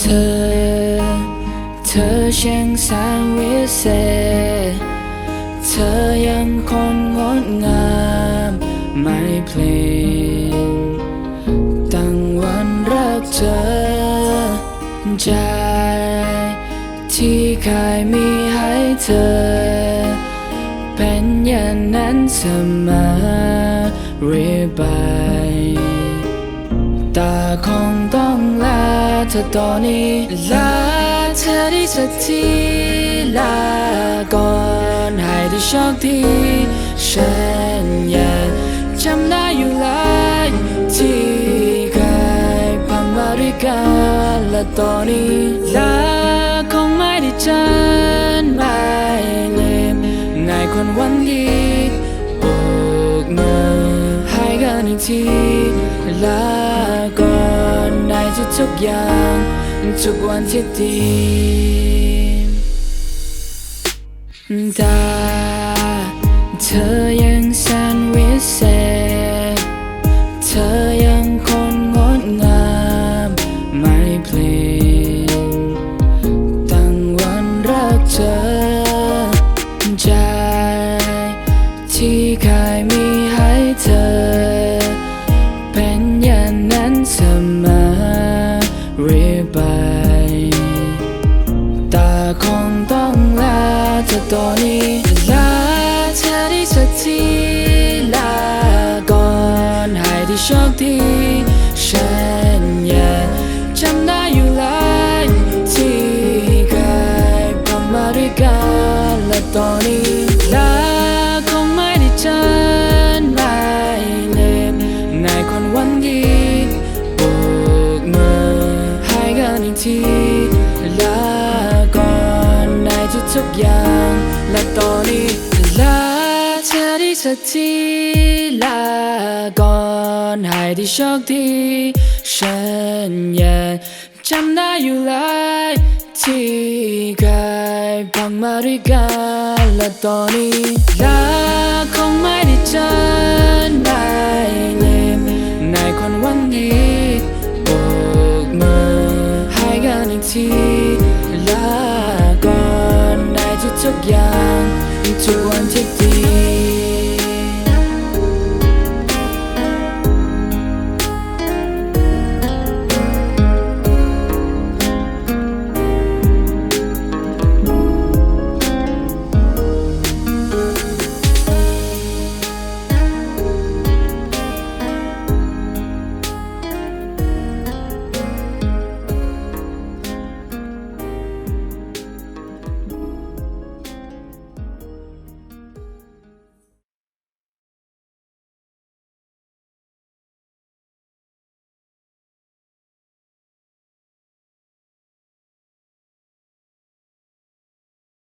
เธอ เธอช่างแสนวิเศษ เธอยังคงงดงามไม่เพลง ใจ ที่เคยมีให้เธอ เป็นอย่างนั้นเสมอเรื่อยไปแต่คงต้องลาเธอตอนนี้ลาเธอได้สักทีลาก่อนให้ได้โชคดีฉันยังจำได้อยู่หลายที่ ตอนนี้ลาคงไม่ได้เจอไม่ลืมในคนวันดีโบกมือให้กันอีกทีลาก่อนในทุกๆอย่างทุกวันที่ดีแต่เธอยัง เธอตอนนี้ลาเธอได้สักทีลาก่อนให้ได้โชคดีฉันยังจำได้อยู่หลายที่เคยผ่านมาด้วยกันและตอนนี้ลาคงไม่ได้เจอไม่ลืมในคนวันดีโบกมือให้กันอีกที กอย่าง และตอนนี้ลาเธอได้สักทีลาก่อนให้ได้โชคดี ฉันยังจำได้อยู่หลายที่เคยพังมาด้วยกันและตอนนี้ลาคงไม่ได้เจอไม่ลืมในคนวันดีโบกมือให้กันอีกทีลา into empty